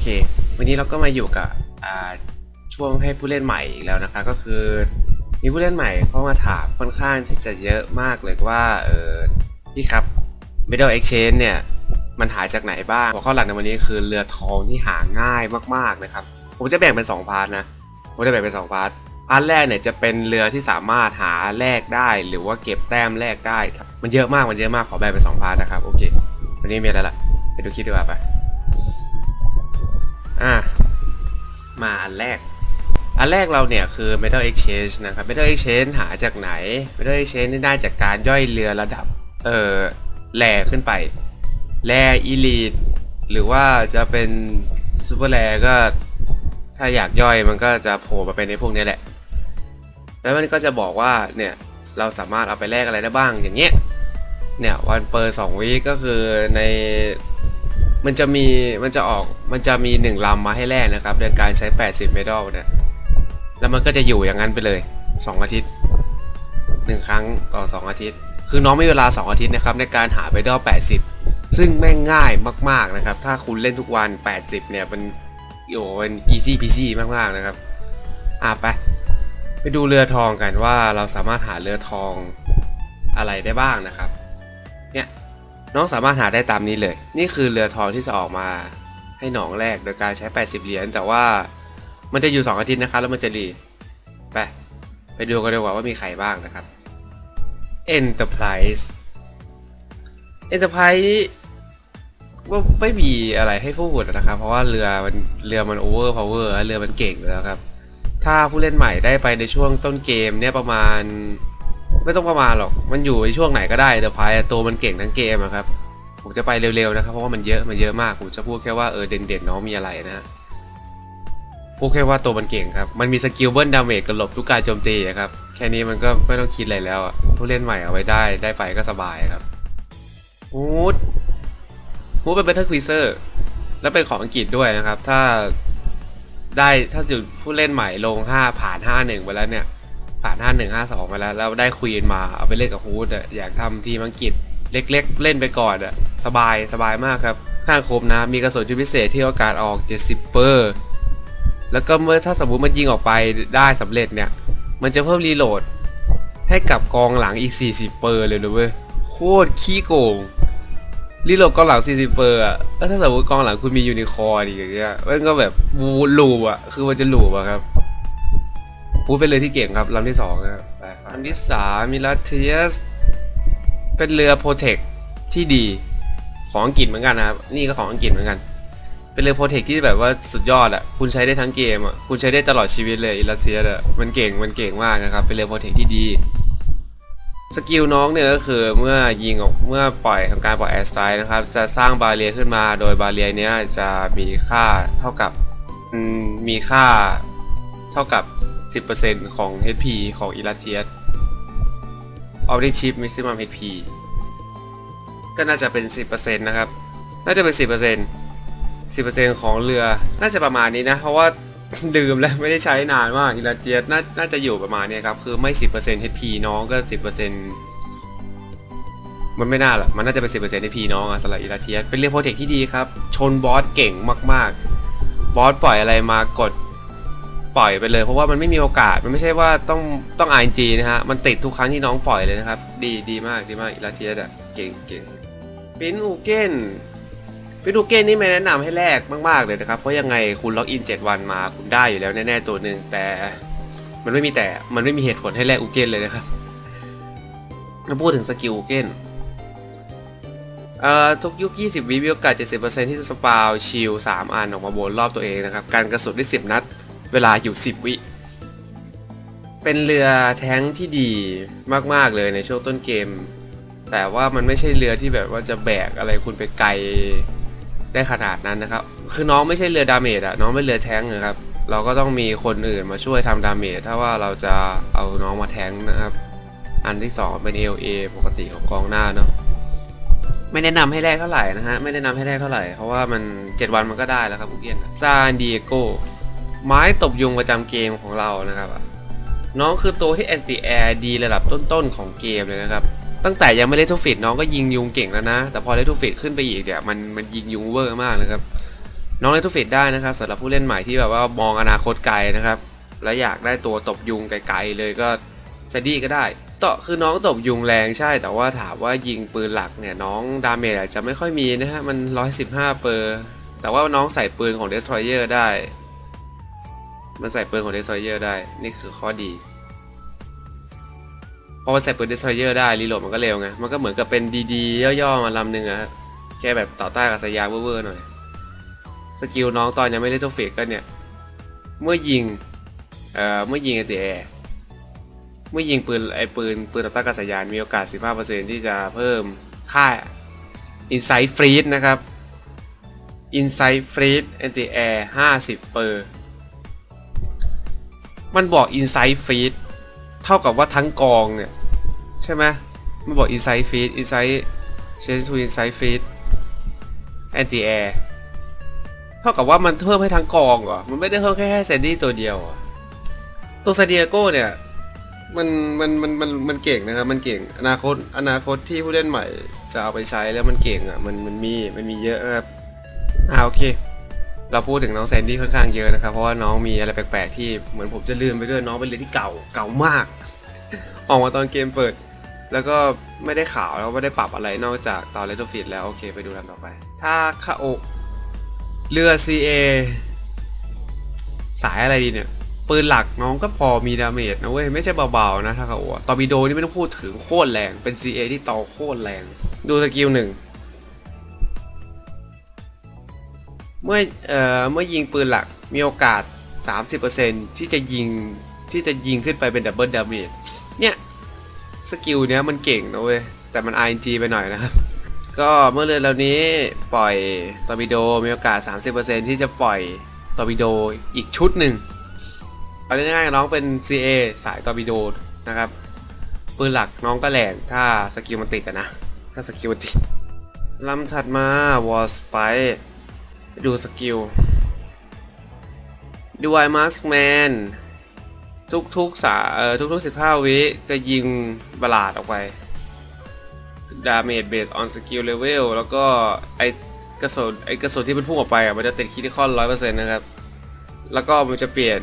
เค วันนี้เราก็มาอยู่กับช่วงให้ผู้เล่นใหม่อีกแล้วนะคะ ก็คือ มีผู้เล่นใหม่เข้ามาถามค่อนข้างที่จะเยอะมากเลยว่าเออพี่ครับ Middle Exchange เนี่ย มันหาจากไหนบ้างหัวข้อหลักในวันนี้คือเรือทองที่หาง่ายมากๆนะครับ ผมจะแบ่งเป็น 2 พาร์ทนะผมจะแบ่งเป็น 2 พาร์ทพาร์ทแรกเนี่ยจะเป็นเรือที่สามารถหาแลกได้ หรือว่าเก็บแต้มแลกได้ครับมันเยอะมากมันเยอะมากขอแบ่งเป็น2พาร์ทนะครับโอเควันนี้มีอะไรล่ะไปดูคลิปดีกว่าไป อะมาอันแรก อันแรกเราเนี่ยคือ Metal Exchange นะครับ Metal Exchange หาจากไหน Metal Exchange ได้จากการย่อยเรือระดับ เอ่อแร่ขึ้นไป แร่อีลีดหรือว่าจะเป็นซูเปอร์แร่ก็ถ้าอยากย่อยมันก็จะโผล่มาเป็นในพวกนี้แหละ แล้วมันก็จะบอกว่าเนี่ยเราสามารถเอาไปแลกอะไรได้บ้างอย่างเงี้ยเนี่ยวันเปอร์สองวีก็คือใน มันจะมีมันจะออกมันจะมีหนึ่งลำมาให้แลกนะครับโดยการใช้ 80 เมทัลเนี่ยแล้วมันก็จะอยู่อย่างนั้นไปเลย 2 อาทิตย์หนึ่งครั้งต่อ 2 อาทิตย์ คือน้องมีเวลา 2 อาทิตย์นะครับในการหาเมทัล80 ซึ่งแม่งง่ายมากๆนะครับ ถ้าคุณเล่นทุกวัน 80 เนี่ยมันโอ้มัน easy peasy มากๆนะครับอะไปไปดูเรือทองกันว่าเราสามารถหาเรือทองอะไรได้บ้างนะครับ น้องสามารถหาได้ตามนี้เลย นี่คือเรือทองที่จะออกมาให้หนองแรกโดยการใช้ 80 เหรียญแต่ว่ามันจะอยู่ 2 อาทิตย์นะครับ แล้วมันจะรีไป ไปดูกันดีกว่าว่ามีใครบ้างนะครับ Enterprise Enterprise นี่ว่าไม่มีอะไรให้พูดนะครับ เพราะว่าเรือมันเรือมันโอเวอร์พาวเวอร์เรือมันเก่งอยู่แล้วครับ ถ้าผู้เล่นใหม่ได้ไปในช่วงต้นเกมเนี่ยประมาณ ไม่ต้องประมาณหรอก มันอยู่ในช่วงไหนก็ได้แต่พายตัวมันเก่งทั้งเกมอะครับ ผมจะไปเร็วๆนะครับ เพราะว่ามันเยอะ มันเยอะมาก ผมจะพูดแค่ว่าเออเด่นๆน้องมีอะไรนะพูดแค่ว่าตัวมันเก่งครับ มันมีสกิลเบิลดาเมจกับหลบทุกการโจมตีอะครับ แค่นี้มันก็ไม่ต้องคิดอะไรแล้วอะผู้เล่นใหม่เอาไว้ได้ ได้ไปก็สบายครับฮูดฮูดเป็นเบ t เทอร์ควีเซอร์ แล้วเป็นของอังกฤษด้วยนะครับ ถ้าได้ถ้าจุดผู้เล่นใหม่ลง 5 ผ่าน 5-1 ไปแล้วเนี่ย ผ่าน5 1 5 2มาแล้ว แล้วได้ควีนมาเอาไปเล่นกับฮูดอะอยากทำทีมอังกฤษเล็กๆ เล่นไปก่อนอะสบายสบายมากครับข้างคมนะมีกระสุนชุดพิเศษที่โอกาสออก 70 เปอร์ แล้วก็เมื่อถ้าสมมุติมันยิงออกไปได้สำเร็จเนี่ย มันจะเพิ่มรีโหลด ให้กับกองหลังอีก 40 เปอร์เลยนะเว้ยโคตรขี้โกงรีโหลดกองหลัง 40 เปอร์อะแล้วถ้าสมมติกองหลังคุณมียูนิคอร์ดีอย่างเงี้ยมันก็แบบวูลูปอะคือมันจะลูปอะครับ พูดไปเลยที่เก่งครับลำที่สองนะครับลำที่สามมิลาเทียสเป็นเรือโปรเทคที่ดีของอังกฤษเหมือนกันนะครับ นี่ก็ของอังกฤษเหมือนกัน เป็นเรือโปรเทคที่แบบว่าสุดยอดอะ คุณใช้ได้ทั้งเกมอะ คุณใช้ได้ตลอดชีวิตเลยอิลาเซียสอะ มันเก่ง มันเก่งมากนะครับ เป็นเรือโปรเทคที่ดี สกิลน้องเนี่ยก็คือเมื่อยิงออก เมื่อปล่อยทำการปล่อยแอร์สไตล์นะครับ จะสร้างบาเรียขึ้นมา โดยบาเรียเนี้ยจะมีค่าเท่ากับมีค่าเท่ากับ 10%ของ HP ของ i l a t i u s o p t i Chip Maximum HP ก็น่าจะเป็น 10%นะครับ น่าจะเป็น 10% 10%ของเรือ น่าจะประมาณนี้นะ เพราะว่าดื่มแล้วไม่ได้ใช้นานมากอิลาเทียสน่าน่าจะอยู่ประมาณนี้ครับ คือไม่ 10% HP น้องก็ 10%มันไม่น่าหรอกมันน่าจะเป็น 10% HP น้องอะสำหรับอิลาเทียสเป็นเรือโปรเทคที่ดีครับ ชนบอสเก่งมาก ๆ บอสปล่อยอะไรมากด ปล่อยไปเลย เพราะว่ามันไม่มีโอกาสมันไม่ใช่ว่าต้องต้อง RNG นะฮะมันติดทุกครั้งที่น้องปล่อยเลยนะครับ ดีดีมากดีมากอิลาเทียสอะเก่งเก่งปินอูเกนปินอูเกนนี่ไม่แนะนำให้แลกมากๆเลยนะครับ เพราะยังไงคุณล็อกอิน 7 วันมาคุณได้อยู่แล้วแน่ๆตัวหนึ่งแต่มันไม่มีแต่มันไม่มีเหตุผลให้แลกอูเกนเลยนะครับมาพูดถึงสกิลอูเกนอ่อทุกยุค 20 วิมีโอกาส 70%ที่จะสปาวชิล 3 อันออกมาบนรอบตัวเองนะครับ การกระสุนได้ 10 นัด เวลาอยู่ 10 วิ เป็นเรือแท้งที่ดีมากๆเลยในช่วงต้นเกม แต่ว่ามันไม่ใช่เรือที่แบบว่าจะแบกอะไรคุณไปไกลได้ขนาดนั้นนะครับ คือน้องไม่ใช่เรือดาเมจอะน้องเป็นเรือแท้งนะครับ เราก็ต้องมีคนอื่นมาช่วยทำดาเมจถ้าว่าเราจะเอาน้องมาแท้งนะครับ อันที่ 2 เป็น LA ปกติของกองหน้าเนาะไม่แนะนำให้แรกเท่าไหร่นะฮะ ไม่แนะนำให้แรกเท่าไหร่ เพราะว่ามัน 7 วันมันก็ได้แล้วครับอุเกียนซานดิเอโก ไม้ตบยุงประจำเกมของเรานะครับ น้องคือตัวที่แอนตี้แอร์ดีระดับต้นๆของเกมเลยนะครับ ตั้งแต่ยังไม่เล่นทูฟิตน้องก็ยิงยุงเก่งแล้วนะ แต่พอเล่นทูฟิตขึ้นไปอีกเนี่ยมันมันยิงยุงเวอร์มากนะครับ น้องเล่นทูฟิตได้นะครับสำหรับผู้เล่นใหม่ที่แบบว่ามองอนาคตไกลนะครับ และอยากได้ตัวตบยุงไกลๆเลยก็ซดดี้ก็ได้ต่อคือน้องตบยุงแรงใช่ แต่ว่าถามว่ายิงปืนหลักเนี่ยน้องดาเมจอาจจะไม่ค่อยมีนะฮะมัน 115 เปอร์ แต่ว่าน้องใส่ปืนของ Destroyer ได้ มันใส่ปืนของ Destroyer ได้ นี่คือข้อดี พอมันใส่ปืน Destroyer ได้รีโหลดมันก็เร็วไง มันก็เหมือนกับเป็นดีๆย่อๆมาลำหนึ่งอะแค่แบบต่อต้านกับสายยางเวอร์ๆหน่อย สกิลน้องตอนยังไม่ได้ตัวเฟกก็เนี่ย เมื่อยิง เอ่อ เมื่อยิงไอตีแอร์เมื่อยิงปืนไอปืนปืนต่อต้านกับสายยานมีโอกาส 15%ที่จะเพิ่มค่า Insight Freeze นะครับ Insight Freeze Anti Air 50เปอร์ มันบอก Insight Freeze เท่ากับว่าทั้งกองเนี่ย ใช่ไหมมันบอก Insight Freeze Insight Change to Insight Freeze Anti Air เท่ากับว่ามันเพิ่มให้ทั้งกองเหรอ มันไม่ได้เพิ่มแค่แค่แซนดี้ตัวเดียวตัวซาเดียโก้เนี่ยมันมันมันมันมันเก่งนะครับ มันเก่งอนาคตอนาคตที่ผู้เล่นใหม่จะเอาไปใช้แล้วมันเก่งอะมันมันมีมันมีเยอะนะครับอ่าโอเค เราพูดถึงน้องแซนดี้ค่อนข้างเยอะนะครับเพราะว่าน้องมีอะไรแปลกๆที่เหมือนผมจะลืมไปด้วยน้องเป็นเรือที่เก่าเก่ามาก ออกมาตอนเกมเปิด แล้วก็ไม่ได้ข่าวแล้วไม่ได้ปรับอะไรนอกจากตอนเลตโตฟิตแล้วโอเคไปดูลำต่อไป ถ้าคาโอเรือ CA สายอะไรดีเนี่ยปืนหลักน้องก็พอมีดาเมจนะเว้ยไม่ใช่เบาๆนะถ้าเขาอตอร์ปิโดนี่ไม่ต้องพูดถึงโคตรแรงเป็น CA ที่ต่อโคตรแรง ดูสกิลหนึ่ง เมื่อเอ่อเมื่อยิงปืนหลักมีโอกาส 30%ที่จะยิงที่จะยิงขึ้นไปเป็นดับเบิลดาเมจเนี่ยสกิลเนี้ยมันเก่งนะเว้ย แต่มัน RNG ไปหน่อยนะครับ ก็เมื่อเรือลำนี้ปล่อยตอร์ปิโดมีโอกาส 30%ที่จะปล่อยตอร์ปิโดอีกชุดหนึ่งเอาง่ายๆน้องเป็น CA สายตอร์ปิโดนะครับปืนหลักน้องก็แรงถ้าสกิลมันติดอะนะ ถ้าสกิลมันติดลำถัดมาวอลสไป ดูสกิลดูไอมาร์คแมนทุกๆสาเอ่อทุกๆ15วิจะยิงบลาดออกไปดาเมจเบสออนสกิลเลเวลแล้วก็ไอกระสุนไอกระสุนที่มันพุ่งออกไปอะมันจะติดคิติคอนร้อยเปอร์เซ็นต์นะครับ แล้วก็มันจะเปลี่ยน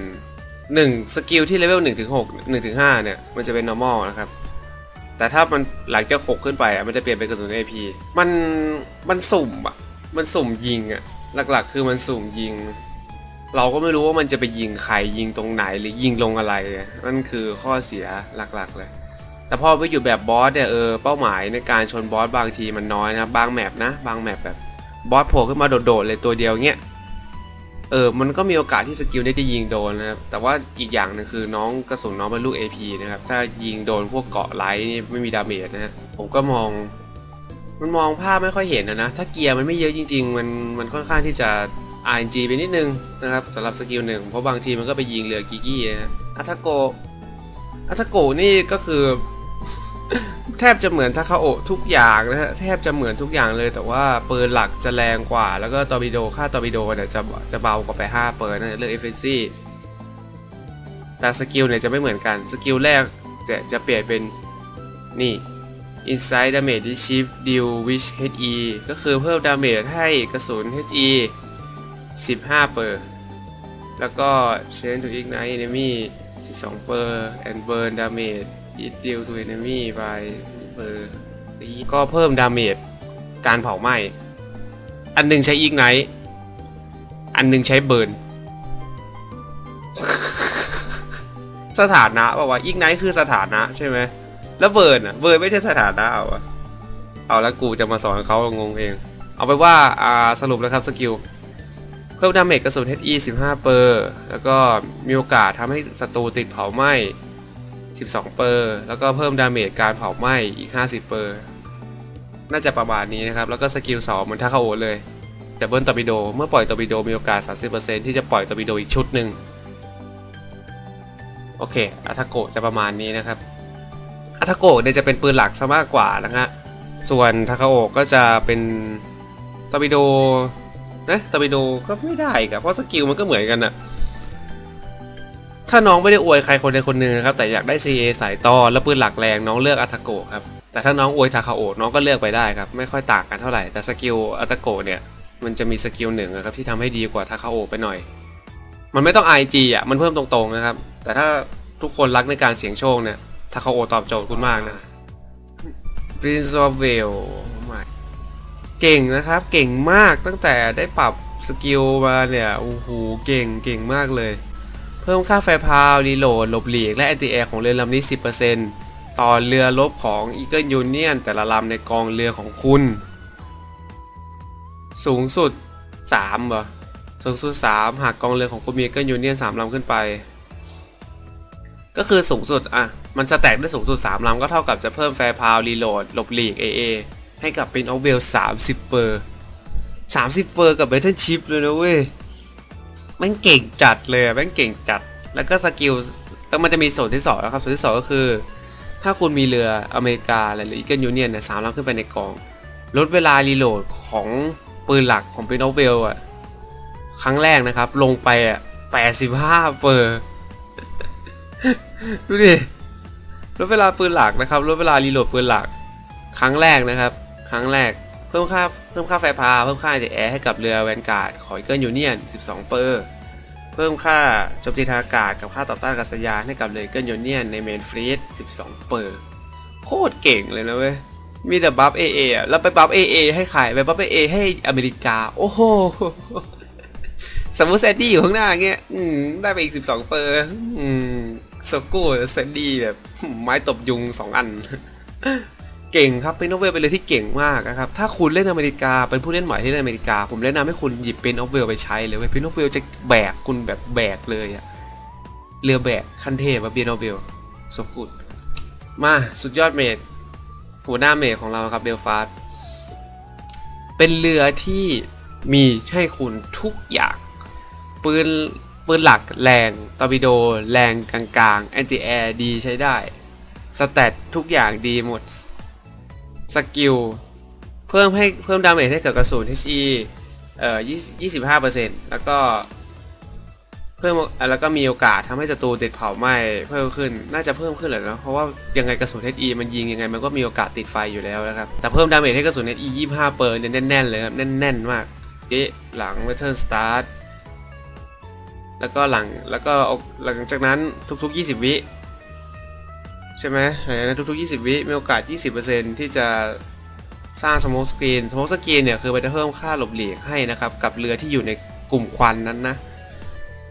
1สกิลที่เลเวล1ถึง6 1ถึง5เนี่ย มันจะเป็น normal นะครับ แต่ถ้ามันหลังจาก6ขึ้นไปอะมันจะเปลี่ยนเป็นกระสุน AP มันมันสุ่มอะ มันสุ่มยิงอะ หลักๆ คือมันสุ่มยิง เราก็ไม่รู้ว่ามันจะไปยิงใครยิงตรงไหนหรือยิงลงอะไรอะนั่นคือข้อเสียหลักๆ เลย แต่พอไปอยู่แบบบอสเนี่ยเออเป้าหมายในการชนบอสบางทีมันน้อยนะบางแมปนะ บางแมปแบบบอสโผล่ขึ้นมาโดดๆเลยตัวเดียวเงี้ยเออ มันก็มีโอกาสที่สกิลนี้จะยิงโดนนะครับ แต่ว่าอีกอย่างหนึงคือน้องกระสุนน้องเป็นลูก AP นะครับ ถ้ายิงโดนพวกเกาะไลท์นี่ไม่มีดาเมจนะฮะ ผมก็มอง มันมองภาพไม่ค่อยเห็นนะนะ ถ้าเกียร์มันไม่เยอะจริง ๆ มันมันค่อนข้างที่จะ RNG ไปนิดนึงนะครับสำหรับสกิลหนึ่งเพราะบางทีมันก็ไปยิงเรือกิกี้นะอัทโกอัทโกนี่ก็คือ แทบจะเหมือนทาคาโอทุกอย่างนะฮะแทบจะเหมือนทุกอย่างเลย แต่ว่าปืนหลักจะแรงกว่า แล้วก็ตอร์ปิโดค่าตอร์ปิโดเนี่ยจะจะเบากว่าไป 5 เปอร์นะเรื่องเอฟเฟซี่แต่สกิลเนี่ยจะไม่เหมือนกันสกิลแรกจะจะเปลี่ยนเป็นนี่ Inside Damage ที่ชิป Deal with HE ก็คือเพิ่มดาเมจให้กระสุน HE 15 เปอร์ แล้วก็ Change to Ignite Enemy 12 เปอร์ and Burn Damage It Deal to Enemy by เปอร์ก็เพิ่มดาเมจการเผาไหม้ อันหนึ่งใช้ Ignite อันหนึ่งใช้ Burn สถานะบอกว่า Ignite คือสถานะใช่ไหม แล้วเบิร์นอะเบิร์นไม่ใช่สถานะเอาอะเอาแล้วกูจะมาสอนเขางงเอง เอาไปว่าอ่าสรุปแล้วครับสกิลเพิ่มดาเมจกระสุน HE 15 เปอร์ แล้วก็มีโอกาสทำให้ศัตรูติดเผาไหม้ 12 เปอร์ แล้วก็เพิ่มดาเมจการเผาไหม้อีก 50 เปอร์ น่าจะประมาณนี้นะครับ แล้วก็สกิล2เหมือนทาคาโอเลยดับเบิลตอร์ปิโด เมื่อปล่อยตอร์ปิโดมีโอกาส 30%ที่จะปล่อยตอร์ปิโดอีกชุดหนึ่ง โอเคอาทาโกะจะประมาณนี้นะครับ ทาโกะเนี่ยจะเป็นปืนหลักซะมากกว่านะฮะ ส่วนทาคาโอะก็จะเป็นตอร์ปิโดนะตอร์ปิโดก็ไม่ได้ครับเพราะสกิลมันก็เหมือนกันอะถ้าน้องไม่ได้อวยใครคนใดคนหนึ่งนะครับแต่อยากได้ CA สายต่อแล้วปืนหลักแรงน้องเลือกอาทโกะครับแต่ถ้าน้องอวยทาคาโอะน้องก็เลือกไปได้ครับไม่ค่อยต่างกันเท่าไหร่แต่สกิลอาทโกะเนี่ยมันจะมีสกิลหนึ่งนะครับที่ทำให้ดีกว่าทาคาโอะไปหน่อย มันไม่ต้อง IG อะมันเพิ่มตรงๆนะครับแต่ถ้าทุกคนรักในการเสี่ยงโชคเนี่ย ทาคาโอตอบโจทย์คุณมากนะ Prince of Wales ไม่เก่งนะครับ เก่งมากตั้งแต่ได้ปรับสกิลมาเนี่ยโอ้โหเก่งเก่งมากเลย เพิ่มค่าไฟพาวรีโหลดหลบหลีกและแอนตี้แอร์ของเรือลำนี้ 10%ต่อเรือรบของ Eagle Union แต่ละลำในกองเรือของคุณ สูงสุด3เหรอสูงสุด 3 หากกองเรือของคุณมี Eagle Union 3ลำขึ้นไป ก็คือสูงสุดอะ มันสแต็กได้สูงสุด 3ลำก็เท่ากับจะเพิ่มแฟร์พาวรีโหลดหลบหลีก AA ให้กับเป็นออฟเวล30 เปอร์ 30 เปอร์กับเบทเทิลชิพเลยนะเว้ยแม่งเก่งจัดเลยแม่งเก่งจัด แล้วก็สกิลแล้วมันจะมีส่วนที่สองนะครับ ส่วนที่สองก็คือ ถ้าคุณมีเรืออเมริกาหรืออีเกิลยูเนียนเนี่ยสามลำขึ้นไปในกอง ลดเวลารีโหลดของปืนหลักของเป็นออฟเวลอะครั้งแรกนะครับ ลงไปอะ85 เปอร์ ดูดิลดเวลาปืนหลักนะครับลดเวลารีโหลดปืนหลัก ครั้งแรกนะครับ ครั้งแรก เพิ่มค่าเพิ่มค่าไฟพา เพิ่มค่าเดแอร์ให้กับเรือแวนการ์ดของอีเกิลยูเนียน 12 เปอร์ เพิ่มค่าโจมตีทางอากาศกับค่าต่อต้านอากาศยานให้กับเรือเกิลยูเนียนในเมนฟลีด12 เปอร์ โคตรเก่งเลยนะเว้ย มีแต่บัฟเอเอแล้วไปบัฟเอเอให้ใครไปบัฟเอเอให้อเมริกา โอ้โห สมมติแซดดี้อยู่ข้างหน้าเงี้ยได้ไปอีก 12 เปอร์ อืม โซโก้แซดดี้แบบไม้ตบยุง 2 อัน เก่งครับเป็นโนเวลเป็นเลยที่เก่งมากนะครับ ถ้าคุณเล่นอเมริกาเป็นผู้เล่นใหม่ที่เล่นอเมริกา ผมแนะนำให้คุณหยิบเป็นโนเวลไปใช้เลยเว้ยเป็นโนเวลจะแบกคุณแบบแบกเลยอะเรือแบกขั้นเทพอะเป็นโนเวลโซกูดมาสุดยอดเมดหัวหน้าเมดของเราครับเบลฟาสเป็นเรือที่มีให้คุณทุกอย่าง ปืน ปืนหลักแรงตอร์ปิโด แรงกลางๆ แอนตี้แอร์ดีใช้ได้ สแตททุกอย่างดีหมด สกิล เพิ่มให้เพิ่มดาเมจให้กับกระสุน HE เอ่อ25%แล้วก็เพิ่มอะแล้วก็มีโอกาสทำให้ศัตรูติดเผาไหม้เพิ่มขึ้นน่าจะเพิ่มขึ้นแหละเนาะเพราะว่ายังไงกระสุน HE มันยิงยังไงมันก็มีโอกาสติดไฟอยู่แล้วนะครับแต่เพิ่มดาเมจให้กระสุน HE 25 เปอร์เนี่ยแน่นๆเลยครับแน่นๆมากเอ๊ะหลัง Return Start แล้วก็หลังแล้วก็หลังจากนั้นทุกๆ 20 วิใช่ไหมหลังจากนั้นทุกๆ 20 วิมีโอกาส 20%ที่จะสร้างสโม k สกรีนสโม k สกรีนเนี่ยคือมันจะเพิ่มค่าหลบหลีกให้นะครับ กับเรือที่อยู่ในกลุ่มควันนั้นนะ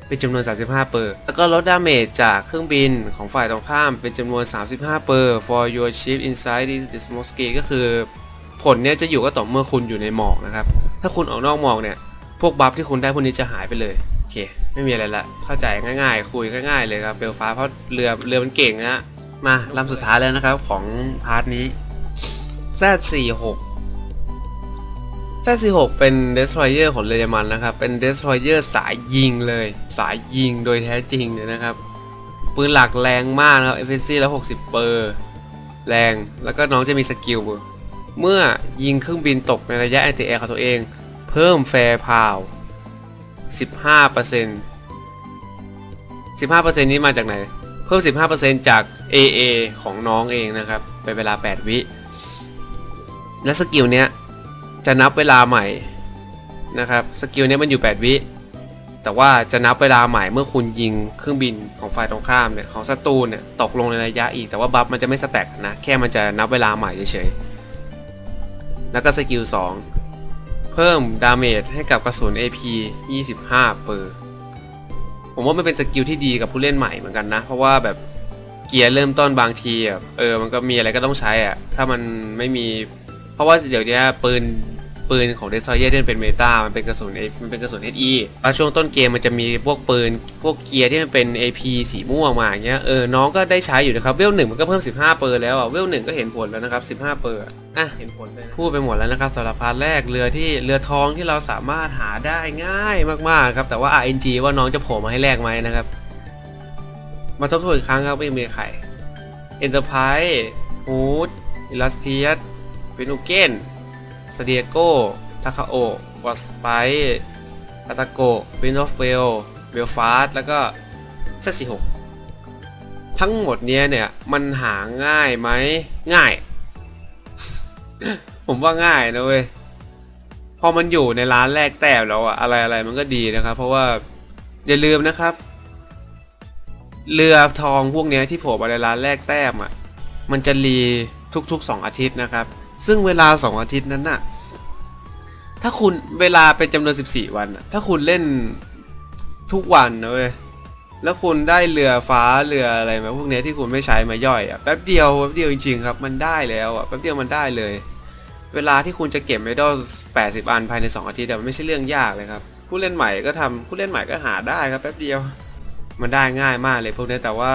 เป็นจำนวน 35 เปอร์ แล้วก็ลดดาเมจจากเครื่องบินของฝ่ายตรงข้ามเป็นจำนวน 35 เปอร์ for your ship inside the smoke screen ก็คือผลเนี่ยจะอยู่ก็ต่อเมื่อคุณอยู่ในหมอกนะครับ ถ้าคุณออกนอกหมอกเนี่ย พวกบัฟที่คุณได้พวกนี้จะหายไปเลย โอเค ไม่มีอะไรละ เข้าใจง่ายๆ คุยง่าย ๆ เลยครับเบลฟ้าเพราะเรือเรือมันเก่งนะมาลำสุดท้ายแล้วนะครับของพาร์ทนี้ Z46 Z46 เป็น destroyer ของเรือเยอรมันนะครับ เป็น destroyer สายยิงเลย สายยิงโดยแท้จริงเลยนะครับ ปืนหลักแรงมากนะครับ efficiency แล้ว60 เปอร์ แรง แล้วก็น้องจะมีสกิล เมื่อยิงเครื่องบินตกในระยะ anti air ของตัวเอง เพิ่มแฟร์พาว 15% 15%นี้มาจากไหน เพิ่ม 15%จาก AA ของน้องเองนะครับเป็นเวลา 8 วิ และสกิลเนี้ยจะนับเวลาใหม่นะครับสกิลเนี้ยมันอยู่ 8 วิ แต่ว่าจะนับเวลาใหม่เมื่อคุณยิงเครื่องบินของฝ่ายตรงข้ามเนี่ยของศัตรูเนี่ยตกลงในระยะอีก แต่ว่าบัฟมันจะไม่สแต็กนะแค่มันจะนับเวลาใหม่เฉยๆแล้วก็สกิล2 เพิ่มดาเมจให้กับกระสุน AP 25เปอร์ผมว่ามันเป็นสกิลที่ดีกับผู้เล่นใหม่เหมือนกันนะ เพราะว่าแบบเกียร์เริ่มต้นบางทีอะเออมันก็มีอะไรก็ต้องใช้อะถ้ามันไม่มี เพราะว่าเดี๋ยวนี้ปืน ปืนของเดสซอยเยอร์ที่มันเป็นเมตามันเป็นกระสุน A- มันเป็นกระสุน HE แล้วช่วงต้นเกมมันจะมีพวกปืน พวกเกียร์ที่มันเป็น AP สีม่วงมาอย่างเงี้ย เออ น้องก็ได้ใช้อยู่นะครับ เวลหนึ่งมันก็เพิ่ม 15 เปอร์แล้วอะ เวลหนึ่งก็เห็นผลแล้วนะครับ 15 เปอร์อะอะ เห็นผลเลยพูดไปหมดแล้วนะครับสำหรับพาร์ทแรก เรือที่ เรือทองที่เราสามารถหาได้ง่ายมากๆครับ แต่ว่า RNG ว่าน้องจะโผล่มาให้แลกไหมนะครับ มาทบทวนอีกครั้งครับไม่มีใคร Enterprise ฮูดอิลัสเทียสเวนู เกนสเดียโกทาคาโอวอสไปอาตาโกวินอฟเวลเบลฟาสแล้วก็เซสี่หกทั้งหมดเนี้ยเนี่ย มันหาง่ายไหมง่าย ผมว่าง่ายนะเว้ย พอมันอยู่ในร้านแรกแต้มแล้วอะอะไรอะไรมันก็ดีนะครับ เพราะว่า อย่าลืมนะครับ เรือทองพวกเนี้ยที่โผล่มาในร้านแรกแต้มอะมันจะรีทุกๆ 2 อาทิตย์นะครับ ซึ่งเวลา 2 อาทิตย์นั้นน่ะ ถ้าคุณเวลาเป็นจำนวน 14 วันถ้าคุณเล่นทุกวันนะเว้ย แล้วคุณได้เรือฟ้าเรืออะไรมาพวกเนี้ยที่คุณไม่ใช้มาย่อยอะแป๊บเดียวแป๊บเดียวจริงๆครับมันได้แล้วอะแป๊บเดียวมันได้เลย เวลาที่คุณจะเก็บเมดัล80 อันภายใน 2 อาทิตย์อะมันไม่ใช่เรื่องยากเลยครับ ผู้เล่นใหม่ก็ทำผู้เล่นใหม่ก็หาได้ครับแป๊บเดียว มันได้ง่ายมากเลยพวกเนี้ยแต่ว่า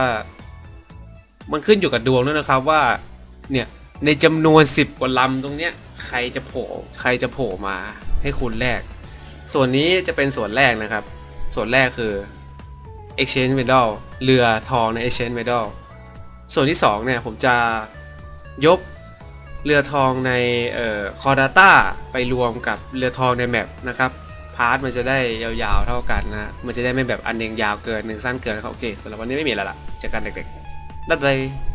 มันขึ้นอยู่กับดวงด้วยนะครับว่า เนี่ย ในจำนวน 10 กว่าลำตรงเนี้ยใครจะโผล่ใครจะโผล่มาให้คุณแลกส่วนนี้จะเป็นส่วนแรกนะครับ ส่วนแรกคือ exchange medal เรือทองใน exchange medal ส่วนที่2เนี่ยผมจะยกเรือทองในเอ่อ core data ไปรวมกับเรือทองในแมปนะครับพาร์ทมันจะได้ยาวๆเท่ากันนะ มันจะได้ไม่แบบอันหนึงยาวเกินหนึ่งสั้นเกินครับโอเคสำหรับวันนี้ไม่มีแล้วล่ะเจอกันเด็กๆบ๊ายบาย